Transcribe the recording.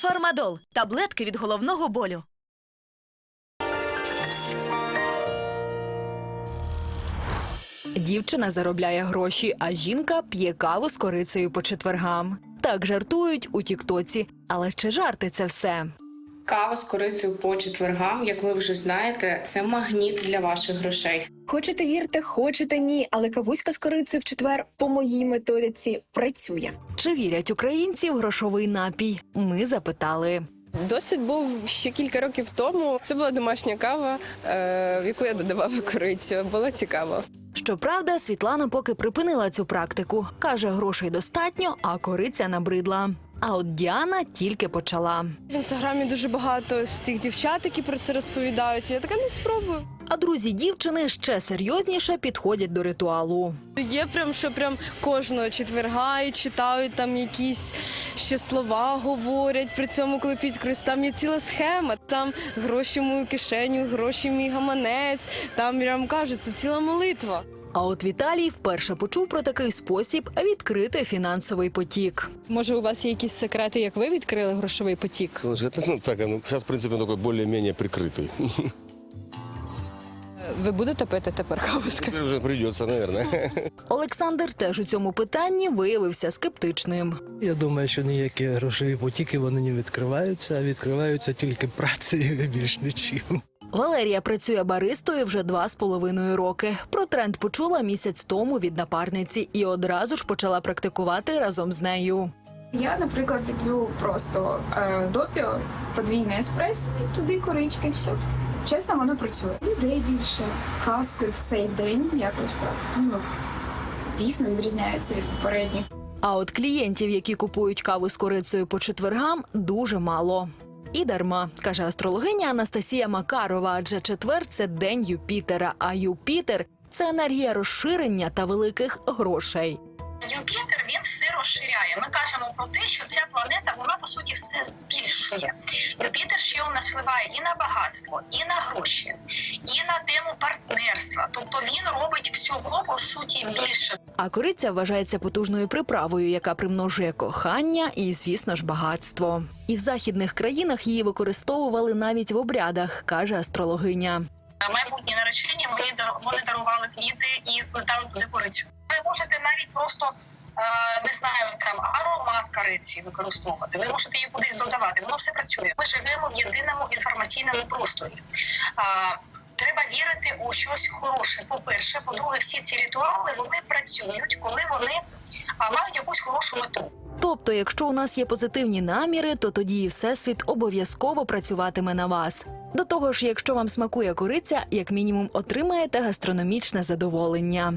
Фармадол таблетки від головного болю. Дівчина заробляє гроші, а жінка п'є каву з корицею по четвергам. Так жартують у Тіктоці. Але чи жарти це все? Кава з корицею по четвергам, як ви вже знаєте, це магніт для ваших грошей. Хочете вірте, хочете ні, але кавуська з корицею в четвер по моїй методиці працює. Чи вірять українці в грошовий напій? Ми запитали. Досвід був ще кілька років тому. Це була домашня кава, е, в яку я додавала корицю. Було цікаво. Щоправда, Світлана поки припинила цю практику. Каже, грошей достатньо, а кориця набридла. А от Діана тільки почала. В інстаграмі дуже багато з цих дівчат, які про це розповідають. Я така не спробую. А друзі дівчини ще серйозніше підходять до ритуалу. Є прям, що прям кожного четверга і читають там якісь ще слова говорять. При цьому коли п'ють крис, там є ціла схема. Там гроші в мою кишеню, гроші в мій гаманець. Там прям кажуть, це ціла молитва. А от Віталій вперше почув про такий спосіб відкрити фінансовий потік. Може, у вас є якісь секрети, як ви відкрили грошовий потік? Слушай, это, ну, так, ну, сейчас, в принципе, он такой более-менее прикрытый. Ви будете пити тепер каву з Теперь уже придется, наверное. Олександр теж у цьому питанні виявився скептичним. Я думаю, що ніякі грошові потіки вони не відкриваються, а відкриваються тільки працею більш нічим. Валерія працює баристою вже два з половиною роки. Про тренд почула місяць тому від напарниці і одразу ж почала практикувати разом з нею. Я, наприклад, люблю просто е, допіо, подвійне еспресо, і туди корички, все. Чесно, воно працює. Людей більше, каси в цей день якось так. Ну, дійсно відрізняється від попередніх. А от клієнтів, які купують каву з корицею по четвергам, дуже мало. І дарма, каже астрологиня Анастасія Макарова, адже четвер це день Юпітера, а Юпітер це енергія розширення та великих грошей. Юпітер він все розширяє. Ми кажемо про те, що ця планета вона по суті все збільшує. Юпітер ще у нас впливає і на багатство, і на гроші, і на тему партнерства. Тобто він робить всього по суті більше. А кориця вважається потужною приправою, яка примножує кохання і, звісно ж, багатство. І в західних країнах її використовували навіть в обрядах, каже астрологиня. Майбутні наречені вони вони дарували квіти і вплетали туди корицю. Ви можете навіть просто. е, Не знаю, там аромат кориці використовувати. Ви можете її кудись додавати. Воно все працює. Ми живемо в єдиному інформаційному просторі. Треба вірити у щось хороше. По-перше, по-друге, всі ці ритуали вони працюють, коли вони мають якусь хорошу мету. Тобто, якщо у нас є позитивні наміри, то тоді і всесвіт обов'язково працюватиме на вас. До того ж, якщо вам смакує кориця, як мінімум отримаєте гастрономічне задоволення.